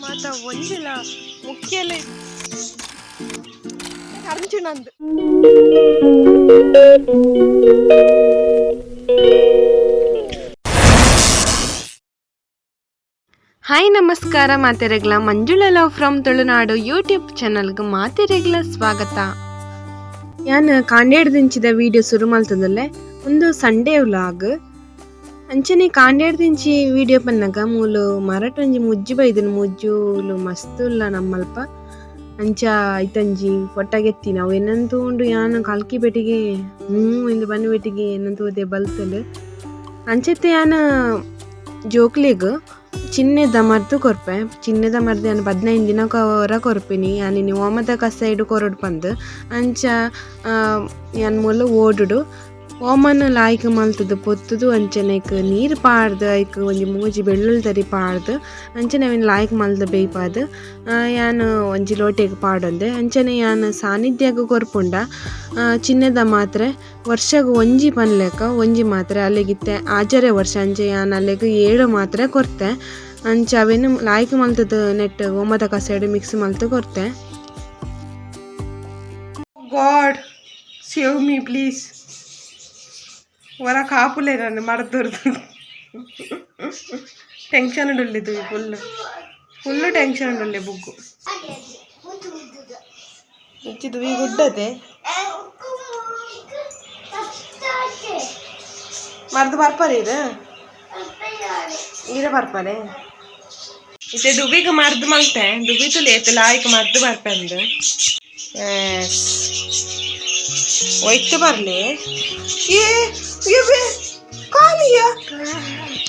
ಮಾತ ಅರ್ಜುನಂದು. ಹಾಯ್ ನಮಸ್ಕಾರ ಮಾತೆರೆಗ್ಲ. Manjula love from Tulunadu YouTube ಚಾನಲ್ಗೆ ಮಾತೆರೆಗ್ಲ ಸ್ವಾಗತ. ಯಾನ್ ಕಾಂಡೇಡ್ ದಿಂಚಿದ ವಿಡಿಯೋ ಶುರು ಮಲ್ತದಲ್ಲೇ ಒಂದು ಸಂಡೇ ವ್ಲಾಗ್ ಅಂಚನೆ ಕಾಂಡೇಡ್ದಿಂಚಿ ವಿಡಿಯೋ ಪನ್ನಗ ಮೂಲು ಮರಟೊಂಜಿ ಮುಜ್ಜಿ ಬೈದನು ಮುಜ್ಜುಲು ಮಸ್ತುಲ್ಲ ನಮ್ಮಲ್ಪ. ಅಂಚ ಐತಂಜಿ ಫೊಟ್ಟಗೆತ್ತಿ ನಾವು ಏನಂತ ಉಂಡು ಯಾನ್ ಕಲ್ಕಿ ಬೆಟ್ಟಿಗೆ ಹ್ಞೂ ಇಂದು ಬಂದು ಬೆಟ್ಟಿಗೆ ಏನಂತ ಓದೆ ಬಲ್ತಲು. ಅಂಚತ್ತೆ ಯಾನ ಜೋಕ್ಲಿಗ್ ಚಿನ್ನದ ಮರ್ದು ಕೊರ್ಪೆ, ಚಿನ್ನದ ಮರ್ದು ನಾನು ಹದಿನೈದು ದಿನ ಹೊರ ಕೊರ್ಪಿನಿ ಯಾನಿನಿ ಓಮದ ಕಸ ಇಡು ಕೊರಡು ಬಂದು ಅಂಚ ಯಾನ್ ಮೂಲ ಓಡುಡು ಓಮನ ಲಾಯ್ಕ್ ಮಲ್ತದ ಪೊತ್ತುದು, ಅಂಚನೆಕ್ ನೀರು ಪಾರ್ದು ಐಕ್ ಒಂಜಿ ಮೂಜಿ ಬೆಳ್ಳುಳ್ಳಿ ತರಿ ಪಾರ್ದು ಅಂಚನೆ ಅವಿನ ಲಾಯ್ಕ್ ಮಲ್ದ ಬೇಯ್ಪಾದ್. ಯಾನ್ ಒಂಜಿ ಲೋಟೆಗ್ ಪಾಡೊಂದೆ. ಅಂಚನೆ ಯಾನ್ ಸಾನ್ನಿಧ್ಯಾಗ ಕೊರ್ಪುಂಡ. ಚಿನ್ನದ ಮಾತ್ರೆ, ವರ್ಷಗ್ ಒಂಜಿ ಪನ್ಲೆಕ, ಒಂಜಿ ಮಾತ್ರೆ ಅಲ್ಲಿಗಿತ್ತೆ ಆಜರೆ ವರ್ಷ ಅಂಚೆ ಯಾನ್ ಅಲ್ಲಿಗ್ ಏಳು ಮಾತ್ರೆ ಕೊರ್ತೆ. ಅಂಚ ಅವೆನ್ ಲಾಯ್ಕ್ ಮಲ್ತದ ನೆಟ್ ಒಮ್ಮದ ಕಸೆಡ್ ಮಿಕ್ಸ್ ಮಲ್ತು ಕೊರ್ತೆ. God, save me please. ಹೊರ ಕಾಪುಲೆ ನಾನು ಮರದವ್ರದ್ದು ಟೆನ್ಷನ್ ಉಳ್ಳಿದ್ದು ಫುಲ್ ಫುಲ್ಲು ಟೆನ್ಷನ್ ಉಳ್ಳೆ ಬುಗ್ಗು ಹೆಚ್ಚಿದು ಈ ಗುಡ್ಡದೆ ಮರ್ದು ಬರ್ಪಾರೆ ಇದು? ಈರ ಬರ್ಪಾರೆ? ಇತ್ತೆ ದುಬಿಗೆ ಮರ್ದು ಮಲ್ತೆ. ದುಬಿ ತುಲಿ ಎತ್ತು ಲಾಯ್ಕ್ ಮರ್ದು ಬರ್ಪಂದು ಒಯ್ತು ಬರ್ಲಿ. ಏ ಇವೆ ಕಾಲಿಯ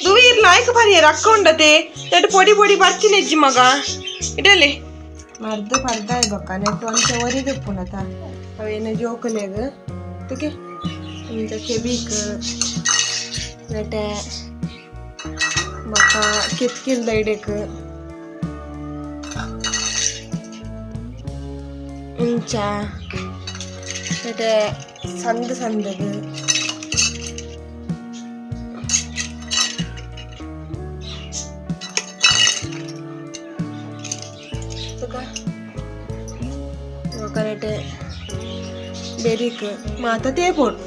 ದುವಿ ಇರ್ ಲಾಯ್ಕ್ ಬರಿಯ ರಕ್ಕ ಉಂಡತೆ ನೆಟ್ ಪೊಡಿ ಪೊಡಿ ಬರ್ತೀನಿ ಅಜ್ಜಿ ಮಗ ಇಡಲಿ ಮರ್ದು ಪರ್ದ ಇರ್ಬೇಕ ನೆಟ್ ಒಂಚ ಒರಿದು ಪುನತ ಅವೇನು ಜೋಕುಲೆಗ್ ತುಕೆ ಇಂಚ ಕೆಬೀಕ್ ನೆಟೆ ಮಕ್ಕ ಕಿತ್ಕಿಲ್ದ ಇಡಕ್ ಇಂಚ ನೆಟೆ ಸಂದ್ ಸಂದಗ್ ತುಕ ಕರೆಕ್ಟ್ ಬೆರಿಕ್ ಮಾತ ತೇಪೋಡು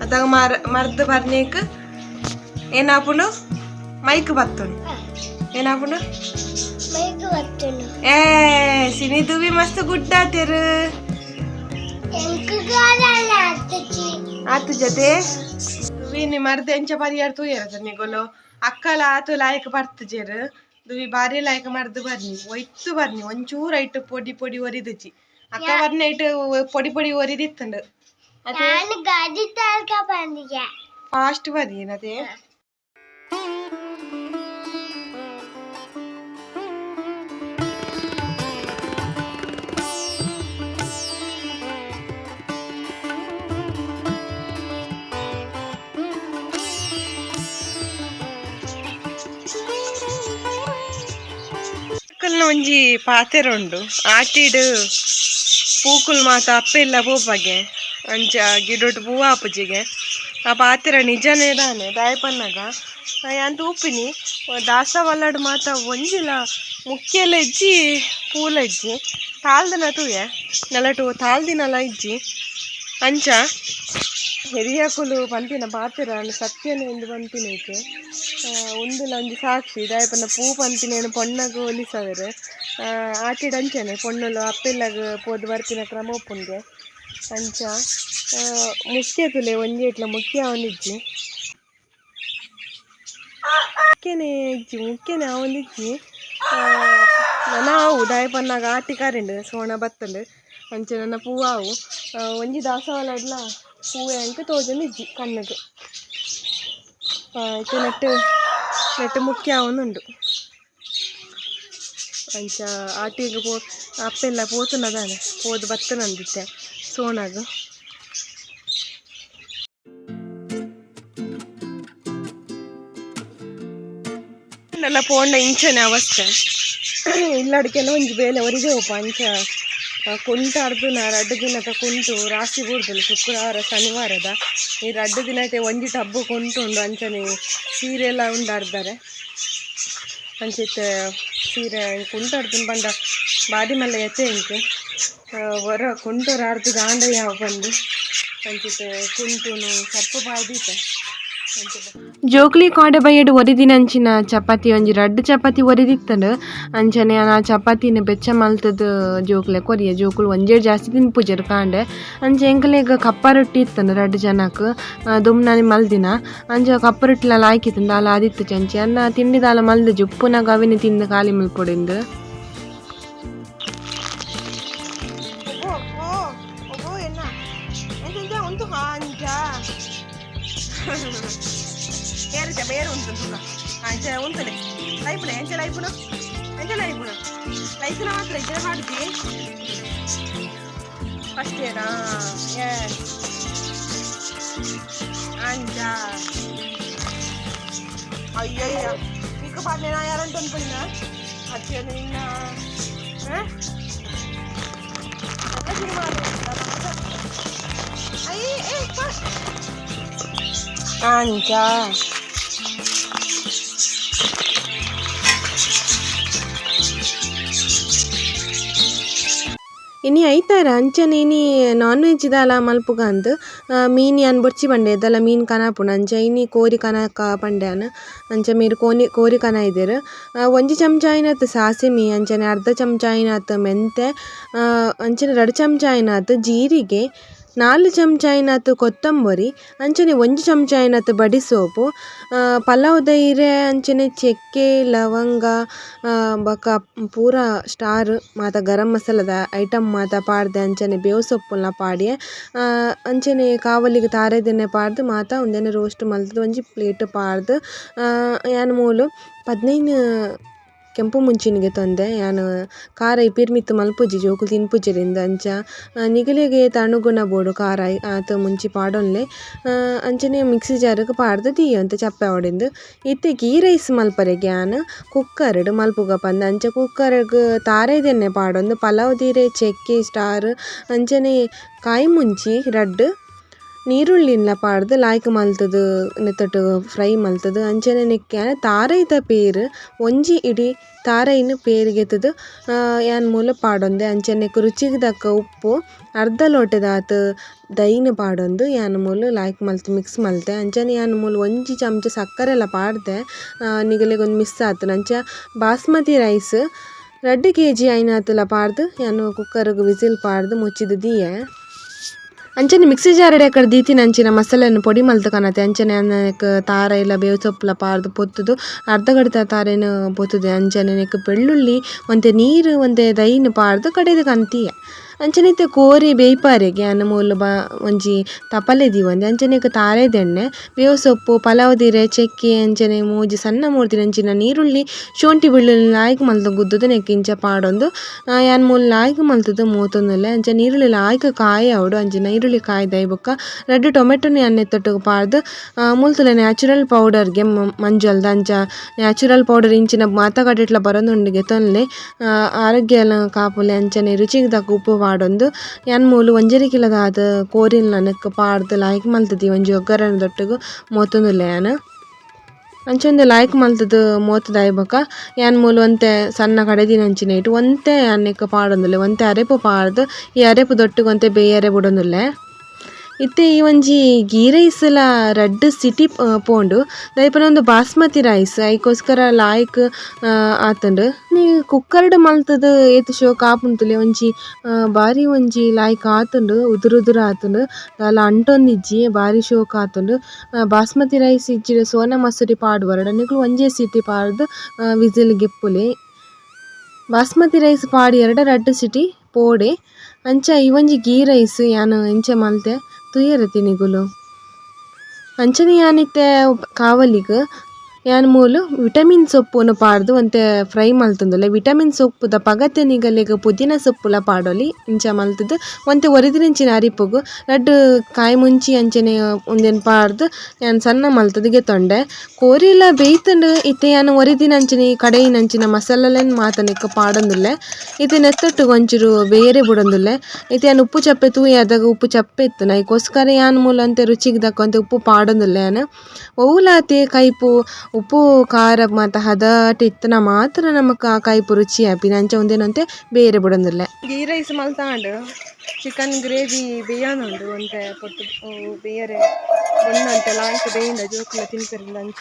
ಅತ್ತಾಗ ಮರ ಮರ್ದ ಬರ್ನೇಕ್ ಏನಾಪುಂಡು ಮೈಕ್ ಬತ್ತುಂಡು ಏನಾಪುಂಡು ಮೈಗೆ ಬರ್ತನು ಏ ಸಿನಿ ದುವಿ ಮಸ್ತ್ ಗುಡ್ಡ ಆತೇರು ಎಂಕುಗಾಲಲ್ಲ ಅತ್ತಚಿ ಆತು ಜೊತೆ ದುವಿ ನಿ ಮರ್ದ ಎಂಚ ಪರಿಯಾರ ತೂಯರ ನಿಗೊಲು ಅಕ್ಕಲ ಆತು ಲಾಯಕ್ ಬರ್ತಜೇರು ದುವಿ ಬಾರಿ ಲಾಯಕ್ ಮರ್ದು ಬರ್ನಿ ಒಯ್ತು ಬರ್ನಿ ಒಂಚೂರು ಐಟು ಪೊಡಿ ಪೊಡಿ ಒರಿದಚಿ ಅಕ್ಕ ಬರ್ನ ಐಟು ಪೊಡಿ ಪೊಡಿ ಒರಿದಿತ್ತಂಡು ಅದೇ ನಾನು ಗಾಡಿ ತಾಳ್ಕ ಬಂದಿದ್ದೆ ಫಾಸ್ಟ್ ಬರಿ ಏನದೇ ಒಂಜಿ ಪಾತೆರ ಉಂಡು. ಆಟಿಡ್ ಪೂಕುಲ್ ಮಾತ ಅಪ್ಪೆಲ್ಲ ಪೋಪಗೆ. ಅಂಚ ಗಿಡೊಟ್ಟು ಪೂವ ಆಪುಜಿಗೆ. ಆ ಪಾತೆರ ನಿಜನೇ ದಾನೆ, ದಾಯಪನ್ನಾಗ. ಅಂತ ಉಪ್ಪಿನಿ, ದಾಸ ವಲ್ಲಡ್ ಮಾತ ಒಂಜಿಲ ಮುಖ್ಯಲ ಇಜ್ಜಿ, ಪೂಲ ಇಜ್ಜಿ. ತಾಳ್ದಿನ ತೂಯೆ ನೆಲಟು ತಾಳ್ದಿನಲ ಇಜ್ಜಿ. ಅಂಚ ಹಿರಿಯಕುಲು ಪಂಪಿನ ಪಾತೆರ ಸತ್ಯನೇ ಎಂದು ಪಂಪಿನೈತೆ. ಒಂದುಲ ಒಂಜಿ ಸಾಕ್ಷಿ. ದಾಯೆಪಂಡ ಪೂ ಪಂಪಿನೇನು ಪೊಣ್ಣಗು ಒಲಿಸವೆರು ಆಟಿಡ್ ಅಂಚನೆ ಪೊಣ್ಣಲು ಅಪ್ಪೆಲ್ಲಗ ಪೋದು ಬರ್ತಿನ ಕ್ರಮ ಒಪ್ಪುಂಗೆ ಅಂಚ ಮುಖ್ಯ ತುಲೆ, ಒಂಜಿ ಇಟ್ಲ ಮುಖ್ಯ ಅವನಿಜ್ಜಿ. ಮುಖ್ಯನೇ ಇಜ್ಜಿ, ಮುಖ್ಯನೇ ಅವನಿಜ್ಜಿ. ನಾವು ದಾಯಪನ್ನಾಗ ಆಟಿ ಕಾರಿಂಡು, ಸೋಣ ಬತ್ತಲು ಅಂಚೆ ನನ್ನ ಪೂವಾವು ಒಂಜಿ ದಾಸವಾಲ ಇಡ್ಲ ಪೂವೆ ಅಂಕ ತೋಜನ್ ಇಜ್ಜಿ ಕಣ್ಣಗೆ ಆಯ್ತು, ನೆಟ್ಟು. ನೆಟ್ಟು ಮುಖ್ಯ ಅವನುಂಡು ಅಂಚ ಆಟಿಗೆ ಪೋ ಅಪ್ಪೆಲ್ಲ ಪೋತುನದಾನೆ ಹೋದು ಬತ್ತನಂದಿತ್ತೆ ಸೋನಾಗ ಎಲ್ಲ ಪೋಂಡ ಇಂಚನೆ ಅವಸ್ಥೆ ಇಲ್ಲಡಿಕೆಲ್ಲ ಒಂಜಿ ಬೇಲೆ ಒರಿದೆ ಹೋಪ ಅಂಚ ಆ, ಕುಂಟಾಡ್ದು ನಾ ರಡ್ಡು ದಿನದ ಕುಂಟು ರಾಶಿ ಬೂರ್ದಲು ಶುಕ್ರವಾರ ಶನಿವಾರದ. ಈ ರಡ್ಡು ದಿನಕ್ಕೆ ಒಂಜಿ ಟಬ್ಬು ಕುಂಟುಂಡು ಅಂಚನೆ ಸೀರೆ ಎಲ್ಲ ಅಂಚಿತ್ತೆ ಸೀರೆ ಕುಂಟಾಡ್ತೀನಿ ಬಂದ ಬಾದಿ ಮಲ್ಲ ಎತ್ತೆ ಇಂಕೆ ಹೊರ ಕುಂಟು ರಾಡ್ದು ಗಾಂಡ ಯಾವ ಬಂದು ಅಂಚಿತ್ ಕುಂಟು ಸಪ್ಪು ಬಾಯ್ದೀತೆ ಜೋಕ್ಲಿ ಕಾಡೆ ಬಯ್ಯಡ್ ಒರಿದಿನ ಅಂಚಿನ ಚಪಾತಿ, ಒಂಜಿ ರಡ್ಡ್ ಚಪಾತಿ ಒರಿದಿತ್ತಂಡ್. ಅಂಚನೆ ಆ ಚಪಾತಿನ ಬೆಚ್ಚ ಮಲ್ತದ ಜೋಕ್ಲೆ ಕೊರಿಯ. ಜೋಕುಲು ಒಂಜೇ ಜಾಸ್ತಿ ತಿನ್ಪುಜರ್ ಕಾಂಡೆ. ಅಂಚ ಈಗ ಕಪ್ಪ ರೊಟ್ಟಿ ಇತ್ತಂಡ್ ರಡ್ಡ್ ಜನಕ್. ದುಮ್ನಾನಿ ಮಲ್ದಿನ. ಅಂಚ ಕಪ್ಪ ರೊಟ್ಟಿಲ ಲಾಯ್ಕಿತ್ತಂಡ್ ಅಲ್ಲ ಆದಿತ್ತು ಚಂಚಿ. ಅನ್ನ ತಿಂಡಿದಾಲ ಮಲ್ದ ಜುಪ್ಪುನ ಗವಿನ ತಿಂದ ಖಾಲಿ ಮಲ್ಪೊಡಿಂದು పేరు పేరు ఉంటుందా అంచె ఉంటుంది లైపున ఎంచె లైపున ఎంచె లైపున లైపున మాత్రం ఇద్దరు పాటికి ఫస్ట్ ఇయరా అంజా అయ్యయ్యా మీకు పాటలు ఏనాయాలంటే అనుకున్నా అత్యంత నిన్న సినిమాలు అయ్యి ఏ అంచా ಇನಿ ಐತಾರ ಅಂಚನೆ ಇನಿ ನಾನ್ ವೆಜ್ ದಾಲ ಮಲ್ಪುಗ ಅಂದ್ ಮೀನ್ ಯಾನ್ ಬೊರ್ಚಿ ಪಂಡೆ ಇದೆಲ್ಲ ಮೀನ್ ಕನಾಪುಂಡು ಅಂಚ ಇನಿ ಕೋರಿ ಕನಕ ಪಂಡ್ಯಾನ್ ಅಂಚ ಮೀರು ಕೋನಿ ಕೋರಿ ಕನ ಇದ್ದೀರ ಒಂಜಿ ಚಮಚ ಸಾಸಿಮಿ ಅಂಚನೆ ಅರ್ಧ ಚಮಚ ಆಯ್ನಾತ್ ಮೆಂತೆ ಅಂಚನೆ ಎರಡು ಚಮಚ ಆಯ್ನಾತ್ ಜೀರಿಗೆ ನಾಲ್ ಚಮಚ ಆಯಿನತ್ ಕೊತ್ತಂಬರಿ, ಅಂಚನೆ ಒಂಜಿ ಚಮಚ ಬಡಿ ಸೋಪು ಪಲಾವ್ದ ಇರೆ ಅಂಚನೆ ಚೆಕ್ಕೆ, ಲವಂಗ ಬೊಕ ಪೂರ ಸ್ಟಾರ್ ಮಾತ, ಗರಂ ಮಸಾಲದ ಐಟಮ್ ಮಾತ ಪಾಡ್ದೆ, ಅಂಚನೆ ಬೇವು ಸೊಪ್ಪುಲ ಪಾಡ್ಯೆ ಅಂಚನೆ ಕಾವಲಿಗ್ ತಾರೆದಿನ ಪಾಡ್ದ್, ಮಾತ ಉಂದೆನೆ ರೋಸ್ಟ್ ಮಲ್ತುದು ಒಂಜಿ ಪ್ಲೇಟ್ ಪಾಡ್ದ್ ಯಾನ್ ಮೂಲು, ಪದ್ನೈನ್ ಕೆಂಪು ಮುಂಚಿನಿಗೆ ತಂದೆ. ಯಾನ್ ಕಾರೈ ಇಪಿರ್ ಮಿತ್ತ್ ಮಲ್ಪುಜಿ ಜೋಕುಲು ತಿನ್ಪುಜೆರಿಂದ ಅಂಚ ನಿಗಲೆಗೆ ತಣ್ಣುಗುಣ ಬೋಡು ಕಾರೈ ಆತ ಮುಂಚಿ ಪಾಡೊನ್ಲೆ. ಆ, ಅಂಚನೆ ಮಿಕ್ಸಿ ಜಾರ್ಗ್ ಪಾಡ್ದ್ ದೀಯೊಂತೆ ಚಪ್ಪೆ ಹೊಡೆಂದು ಇತ್ತೆ ಗೀ ರೈಸ್ ಮಲ್ಪರೆಗೆ ಯಾನ್ ಕುಕ್ಕರ್ಡ್ ಮಲ್ಪುಗ ಪಂದ್. ಅಂಚ ಕುಕ್ಕರ್ಗ್ ತಾರೆದೆನ್ನೆ ಪಾಡೊಂದು. ಪಲಾವ್ ದೀರೆ ಚೆಕ್ಕೆ ಸ್ಟಾರ್ ಅಂಚನೆ ಕಾಯಿ ಮುಂಚಿ ರಡ್ಡ್ ನೀರುಳ್ಳಿನ್ಲ ಪಾಡ್ದ್ ಲಾಯ್ಕ್ ಮಲ್ತುದು, ನೆತ್ತಟ್ ಫ್ರೈ ಮಲ್ತುದು, ಅಂಚನೆ ನೆಕ್ಕೆ ತಾರೈದ ಪೇರ್, ಒಂಜಿ ಇಡೀ ತಾರೈನ್ ಪೇರಿಗೆತ್ತುದು. ಯಾನ್ ಮೂಲು ಪಾಡೊಂದೆ, ಅಂಚನೆ ರುಚಿಗ್ ತಕ್ಕ ಉಪ್ಪು, ಅರ್ಧ ಲೋಟದಾತ್ ದೈನ್ ಪಾಡೊಂದು ಯಾನ್ ಮೂಲು ಲಾಯ್ಕ್ ಮಲ್ತ್, ಮಿಕ್ಸ್ ಮಲ್ತೆ. ಅಂಚನೆ ಯಾನ್ ಮೂಲು ಒಂಜಿ ಚಮಚ ಸಕ್ಕರೆಲ ಪಾಡ್ದೆ ನಿಗಲೆಗೊಂದು ಮಿಸ್ ಆತುಂಡು ಅಂಚ ಬಾಸ್ಮತಿ ರೈಸ್, ರಡ್ಡ್ ಕೆ ಜಿ ಐನಾತುಲ ಪಾಡ್ದ್, ಯಾನ್ ಕುಕ್ಕರ್ಗ್ ವಿಸಿಲ್ ಪಾಡ್ದ್ ಮುಚ್ಚಿದ್ ದಿಯೆ. ಅಂಚನೆ ಮಿಕ್ಸಿ ಜಾರ್ ಇಡಕಡ್ ದೀತಿನ ಅಂಚಿನ ಮಸಾಲೆಯನ್ನು ಪೊಡಿ ಮಲ್ತ್ ಕನತೆ ಅಂಚನೆ ಅನ್ನಕ್ ತಾರ ಇಲ್ಲ, ಬೇವು ಸೊಪ್ಪುಲ ಪಾರ್ದ್ ಪೊತ್ತುದು. ಅರ್ಧ ಗಡ್ತ ತಾರೆನ್ ಪೊತ್ತುದೆ. ಅಂಚನೆ ಬೆಳ್ಳುಳ್ಳಿ ಒಂತೆ ನೀರು ಒಂತೆ ದೈನ್ ಪಾರ್ದು ಕಡೆದು ಕನ್ತಿಯೆ ಅಂಚನೆ ಇತ್ತೆ ಕೋರಿ ಬೇಯ್ಪಾರೆಗೆ ಅನ್ನ ಮೂಲು ಬ ಒಂಜಿ ತಪಲೆ ದೀವೊಂದೆ. ಅಂಚನೆಗ್ ತಾರೆದೆಣ್ಣೆ ಬೇವು ಸೊಪ್ಪು, ಪಲಾವ್ ದಿರೆ, ಚೆಕ್ಕೆ, ಅಂಚನೆ ಮೂಜಿ ಸಣ್ಣ ಮೂರ್ತಿನ ಅಂಚಿನ ನೀರುಳ್ಳಿ, ಶುಂಠಿ ಬೆಳ್ಳುಳ್ಳಿ ಲಾಯ್ಕ್ ಮಲ್ತ್ ಗುದ್ದುದು ನೆಕ್ ಇಂಚ ಪಾಡೊಂದು. ಯಾನ್ ಮೂಲು ಲಾಯ್ಗ್ ಮಲ್ತುದು ಮೂತೊಂದುಲ್ಲೆ ಅಂಚ ನೀರುಳ್ಳಿ ಲಾಯ್ಕ್ ಕಾಯಿ ಆವಡು ಅಂಚ ನೀರುಳ್ಳಿ ಕಾಯಿ ದೈ ಬೊಕ್ಕ ರಡ್ಡ್ ಟೊಮೆಟೊನಿ ಅನ್ನೆತ್ತೊಟ್ಟು ಪಾಡ್ದ್ ಮುಲ್ತುಲೆ ನ್ಯಾಚುರಲ್ ಪೌಡರ್ಗೆ ಮಂಜಲ್ದ. ಅಂಚ ನ್ಯಾಚುರಲ್ ಪೌಡರ್ ಇಂಚಿನ ಮಾತಗಟ್ಟಿಟ್ಲ ಬರೋದುಂಡಿಗೆ ತೊನ್ಲೆ. ಆರೋಗ್ಯ ಕಾಪುಲೆ ಅಂಚನೆ ರುಚಿಗೆ ತಕ್ಕ ಉಪ್ಪು ಪಾಡೊಂದು ಯಾನ್ ಮೂಲು ಒಂಜರಿ ಕಿಲದಾದ ಕೋರಿನ್ ನನಕ್ ಪಾಡ್ದ್ ಲಾಯ್ಕ್ ಮಲ್ತದಿ ಒಂಜಿ ಒಗ್ಗರಣೆ ದೊಟ್ಟುಗು ಮೋತೊಂದುಲ್ಲೆ ಯಾನ್ ಅಂಚೊಂದು ಲಾಯ್ಕ್ ಮಲ್ತುದು ಮೋತುದ ಬೊಕ ಯಾನ್ ಮೂಲು ಒಂತೆ ಸಣ್ಣ ಕಡೆದಿನಂಚಿನ ಇಟ್ಟು ಒಂತೆ ಅನ್ನೆಕ್ ಪಾಡೊಂದುಲ್ಲೆ ಒಂತೆ ಅರೆಪು ಪಾಡ್ದ್ ಈ ಅರೆಪು ದೊಟ್ಟುಗ್ ಒಂತೆ ಬೇಯರೆ ಬುಡೊಂದುಲ್ಲೆ ಇತ್ತೆ ಈ ಒಂಜಿ ಗೀ ಲ ರಡ್ಡ್ ಸಿಟಿ ಪೋಂಡು. ದೈಪನ ಒಂದು ಬಾಸ್ಮತಿ ರೈಸ್. ಐಕೋಸ್ಕರ ಲಾಯ್ಕ್ ಆತುಂಡು. ಕುಕ್ಕರ್ಡ್ ಮಲ್ತುದು ಏತ್ ಶೋ ಆಪುಂತುಲೆ ಒಂಜಿ ಬಾರಿ ಒಂಜಿ ಲಾಯ್ಕ್ ಆತುಂಡು, ಉದುರು ಉದುರು ಆತುಂಡು. ದಾಲ ಅಂಟೊಂದಿಜ್ಜಿ ಬಾರಿ ಶೋ ಆತುಂಡು ಬಾಸ್ಮತಿ ರೈಸ್ ಇಜ್ಜಿಡ್ ಸೋನ ಮಸೂರಿ ಪಾಡುವರಡ ನಿಕುಲು ಒಂಜೇ ಸಿಟಿ ಪಾಡ್ದ್ ವಿಸಿಲ್ ಗೆಪ್ಪುಲೆ. ಬಾಸ್ಮತಿ ರೈಸ್ ಪಾಡಿ ಎರಡ ರಡ್ಡ್ ಸಿಟಿ ಪೋಡೆ. ಅಂಚ ಈ ಒಂಜಿ ಗೀ ರೈಸ್ ಯಾನ್, ಎಂಚ ಮಲ್ತೆ. ತುಯ್ಯರೆ ತಿನಿಗುಲು ಅಂಚನೆ ಯಾನಿತ್ತೆ ಕಾವಲಿಗ್ ಯಾನ್ ಮೂಲು? ವಿಟಮಿನ್ ಸೊಪ್ಪುನು ಪಾಡ್ದು ಒಂತೆ ಫ್ರೈ ಮಲ್ತುಂದುಲ್ಲೆ. ವಿಟಮಿನ್ ಸೊಪ್ಪುದ ಪಗತೆ ನಿಗಲೆಗ್ ಪುದೀನ ಸೊಪ್ಪುಲ ಪಾಡೊಲಿ. ಇಂಚ ಮಲ್ತುದು ಒಂತೆ ಒರಿದಿನಂಚಿನ ಅರಿಪುಗು. ರಡ್ಡ್ ಕಾಯಿ ಮುಂಚಿ ಅಂಚನೆ ಉಂದೆನ್ ಪಾಡ್ದ್ ಯಾನ್ ಸಣ್ಣ ಮಲ್ತುದು ಗೆತ್ತೊಂಡೆ ಕೋರಿಲ ಬೇಯ್ತುಂಡು ಇತ್ತೆ ಯಾನ್ ಒರಿದಿನಂಚಿನ ಕಡೆಯಿನಂಚಿನ ಮಸಾಲೆಲೆನ್ ಮಾತನೆಕ್ ಪಾಡೊಂದುಲ್ಲೆ. ಇತ್ತೆ ನೆತ್ತಟ್ಟು ಒಂಚೂರು ಬೇರೆ ಬುಡೊಂದುಲ್ಲೆ. ಇತ್ತೆ ಯಾನ್ ಉಪ್ಪು ಚಪ್ಪೆ ತೂಯದಾಗ ಉಪ್ಪು ಚಪ್ಪೆ ಇತ್ತು. ನೈಕೋಸ್ಕರ ಯಾನ್ ಮೂಲ ಅಂತೆ ರುಚಿಗೆ ದಕ್ಕಂತೆ ಉಪ್ಪು ಪಾಡೊಂದುಲ್ಲೆ ಯಾನ್ ಒವ್ಲಾತೆ ಕೈಪು ಉಪ್ಪು ಖಾರ ಮತ್ತು ಹದಟ್ ಇತ್ತನ ಮಾತ್ರ ನಮಕ್ ಆ ಕಾಯ್ಪು ರುಚಿ ಆಪಿ ಅಂಚ ಒಂದೇನಂತೆ ಬೇರೆ ಬಿಡೊಂದಿಲ್ಲ. ಗೀ ರೈಸ್ ಮಲ್ತಾಂಡು ಚಿಕನ್ ಗ್ರೇವಿ ಬೇಯಾನುಂಡು ಒಂತೆ ಪೊಟ್ಟು ಬೇರೆ ಒಂದಂತೆ ಲಾಂಚ್ ಬೇಯಿಂದ ಜೋಕುಲ ತಿನ್ಪೆರ್ಲ ಅಂಚ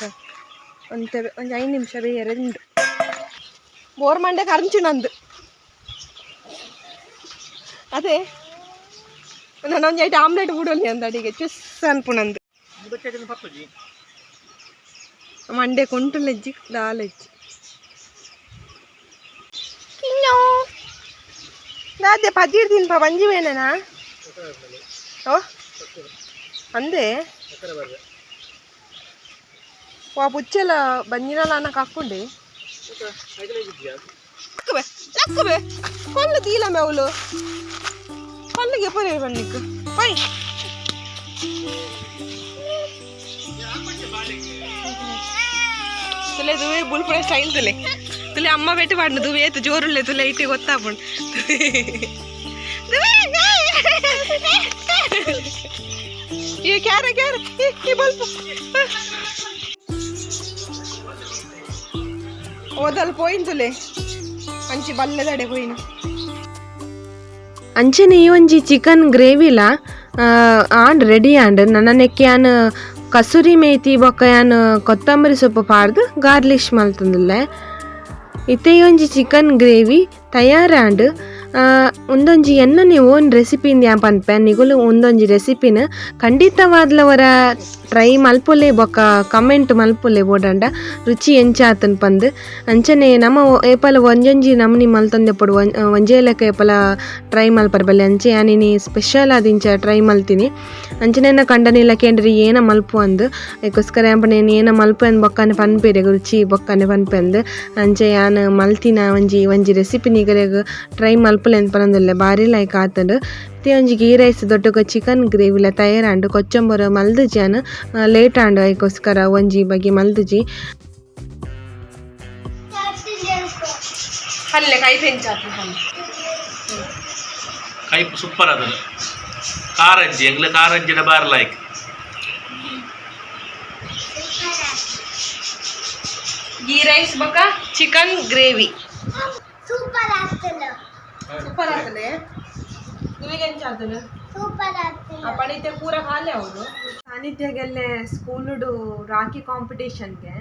ಒಂತೆ ಒಂಜಿ ಐದು ನಿಮಿಷ ಬೇರೆ ಉಂಡು ಬೋರ್ ಮಂಡೆ ಕರಂಚು ನಂದು. ಅದೇ ನಾನೊಂದು ಒಂದು ಐಟು ಆಮ್ಲೆಟ್ ಬಿಡೋಲಿ ಅಂದ ಅಡಿಗೆ ಚುಸ್ ಅನ್ಪುಣಂದು ಮಂಡೆ మండే కొంటులెజ్జి రాలెజ్జి అదే పదిహేడు తిని పా పంజి వేనా ఓ అందే? ఆ పుచ్చేల బంజినాల అన్న కక్కుండి? పళ్ళు తీల మెవులు. పళ్ళకి ఎప్పుడు నీకు? పై ತುಲೆ ದುವೆ ಬುಲ್ಪುರ ಸ್ಟೈಲ್ ತುಲೆ. ತುಲೆ ಅಮ್ಮ ಬೆಟ್ಟು ಪಾಡ್ನು ದುವೆ ಏತು ಜೋರುಳ್ಳೆ ತುಲೆ ಇಟ್ಟು ಗೊತ್ತಾಪುಂಡು ಈ ಕ್ಯಾರ ಕ್ಯಾರ. ಈ ಬಲ್ಪ. ಓದಲ್ ಓದಲ್ ಪೋಯಿಂತುಲೆ ಅಂಚಿ ಬಲ್ಲದಡೆ ಪೋಯಿನ್. ಅಂಚನೆ ಈ ಒಂಜಿ ಚಿಕನ್ ಗ್ರೇವಿಲ ಆಂಡ್ ರೆಡಿ ಆಂಡ್ ನನ್ನ ನೆಕ್ಕೆ ಯಾನ್ ಕಸೂರಿ ಮೇತಿ ಬೊಕ್ಕ ಯಾನ್ ಕೊತ್ತಂಬರಿ ಸೊಪ್ಪು ಪಾಡ್ದು ಗಾರ್ಲಿಶ್ ಮಲ್ತಂದುಲ್ಲೆ. ಇತ್ತೆ ಈ ಒಂಜಿ ಚಿಕನ್ ಗ್ರೇವಿ, ತಯಾರಾಂಡ್. ಒಂದೊಂಜಿ ನೀವು ಓನ್ ರೆಸಿಪಿಯಿಂದ ಯಾ ಪನ್ಪೆ ನಿಗುಲು ಒಂದೊಂಜಿ ರೆಸಿಪಿನ ಖಂಡಿತವಾದ್ಲವರ ಟ್ರೈ ಮಲ್ಪೊಲೆ ಬೊಕ್ಕ ಕಮೆಂಟ್ ಮಲ್ಪೊಲೆ ಬೋಡಂಡ ರುಚಿ ಎಂಚಾತನ್ ಪಂದ್. ಅಂಚನೆ ನಮ್ಮ ಏಪಲ ಒಂಜೊಂಜಿ ನಮನಿ ಮಲ್ತಂದೆ ಪಡು ಒಂಜೇ ಲೆಕ್ಕ ಏಪಲ ಟ್ರೈ ಮಲ್ಪರ್ ಬಲ್ಲೆ. ಅಂಚೆ ಯಾನಿನಿ ಸ್ಪೆಷಲ್ ಆದಿಂಚ ಟ್ರೈ ಮಲ್ತೀನಿ. ಅಂಚನೆನ ಕಂಡನಿಲ್ಲ ಕೇಂದ್ರಿ ಏನ ಮಲ್ಪು ಅಂದ್. ಅದಕ್ಕೋಸ್ಕರ ಏನ್ ಏನ ಮಲ್ಪು ಅಂದ್ ಬೊಕ್ಕನೆ ಪನ್ಪೇರಿ ರುಚಿ ಬೊಕ್ಕನೆ ಪನ್ಪೆ ಅಂದ್. ಅಂಚೆ ಯಾನ್ ಮಲ್ತಿನ ಒಂಜಿ ಒಂಜಿ ರೆಸಿಪಿ ನಿಗಲೆಗ್ ಟ್ರೈ ಮಲ್ಪುಲೆ ಅಂತ ಪರಂದಲ್ಲ ಬಾರಿ ಲೈಕ್ ಆತುಂಡು ತಿ ಒಂಜಿ ಗೀ ರೈಸ್ ದೊಡ್ಡಗ ಚಿಕನ್ ಗ್ರೇವಿಲ ತಯಾರಾಂಡ್ ಕೊಚ್ಚಂಬರ ಮಲ್ದಜಿ ಅನ್ ಲೇಟ್ ಆಂಡ್ ಅದಕ್ಕೋಸ್ಕರ ಒಂಜಿ ಬಗೆ ಮಲ್ದಜಿ ಕೈಪ್ ಸೂಪರ್ ಅದು ಕಾರಂಜಿ ಎಂಗ್ಲ ಕಾರಂಜಿನ ಬಾರ್ ಲೈಕ್ ಗೀ ರೈಸ್ ಬೊಕ ಚಿಕನ್ ಗ್ರೇವಿ ಸೂಪರ್ ಆಗ್ತದೆ. ನಿಮಗೆ ಎಂಚಾತದೆ ಸೂಪರ್ ಆಗ್ತಲ್ಲ ಪಡಿತೆ ಪೂರ ಖಾಲಿ ಅವರು ಸಾನ್ನಿಧ್ಯಗೆಲ್ಲೆ ಸ್ಕೂಲುಡು ರಾಖಿ ಕಾಂಪಿಟೇಷನ್ಗೆ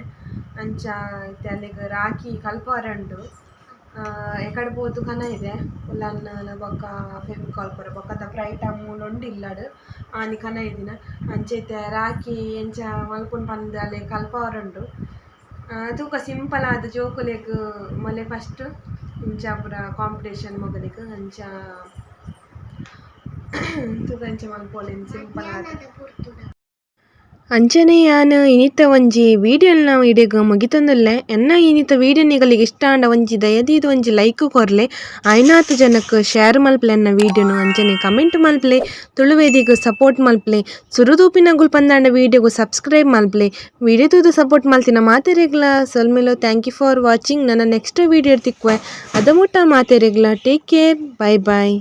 ಅಂಚ ಇತ್ತೆ ಅಲ್ಲಿಗೆ ರಾಖಿ ಕಲ್ಪರಂಡು ಎಕಡೆ ಪೋತು ಕನ ಇದೆ. ಉಲ್ಲನ್ನ ಬೊಕ್ಕ ಫೆವಿಕಾಲ್ ಪೂರ ಬಕ್ಕ ಫ್ರೈಟ್ ಉಂಡು ಇಲ್ಲಡು. ಆನಿ ಕನ ಇದಿನ. ಅಂಚೈತೆ ರಾಖಿ ಎಂಚ ಮಲ್ಪುನ್ ಪಂದ್ ಅಲ್ಲಿ ಕಲ್ಪವರುಂಡು. ತೂಕ ಸಿಂಪಲ್ ಆದ ಜೋಕುಲೆಗ್ ಮಲೆ ಫಸ್ಟ್. ಇಂಚ ಪೂರ ಕಾಂಪಿಟೇಷನ್ ಮೊಗಲಿಗ್ ಅಂಚ ತೂಕ ಇಂಚ ಮಲ್ಪೊಲಿನ್ ಸಿಂಪಲ್ ಯಾನ್ ಇನಿತ ಒಂಜಿ ವೀಡಿಯೋಲ್ನ ಇಡೆಗ್ ಮುಗಿತೊಂದುಲ್ಲೆ. ಎನ್ನ ಇನಿತ ವೀಡಿಯೋ ಇಷ್ಟ ಆಂಡ ಒಂಜಿ ದಯದೀದ್ ಒಂಜಿ ಲೈಕ್ ಕೊರ್ಲೆ. ಐನಾತ್ ಜನಕ್ ಶೇರ್ ಮಲ್ಪಲೆ ಎನ್ನ ವೀಡಿಯೋನು ಅಂಚನೆ ಕಮೆಂಟ್ ಮಲ್ಪಲೆ, ತುಳುವೇದಿಗ್ ಸಪೋರ್ಟ್ ಮಲ್ಪಲೆ, ಸುರುದೂಪಿನ ಗುಲ್ಪಂದಾಂಡ ವೀಡಿಯೋಗು ಸಬ್ಸ್ಕ್ರೈಬ್ ಮಲ್ಪಲೆ. ವೀಡಿಯೋ ತೂದು ಸಪೋರ್ಟ್ ಮಲ್ತಿನ ಮಾತೆರೆಗ್ಲ, ಸೊಲ್ಮೆಲೋ, ಥ್ಯಾಂಕ್ ಯು ಫಾರ್ ವಾಚಿಂಗ್. ನನ್ನ ನೆಕ್ಸ್ಟ್ ವೀಡಿಯೋ ತಿಕ್ವೆ ಅದ ಮುಟ್ಟ ಮಾತೆರೆಗ್ಲ, ಟೇಕ್ ಕೇರ್, ಬೈ ಬಾಯ್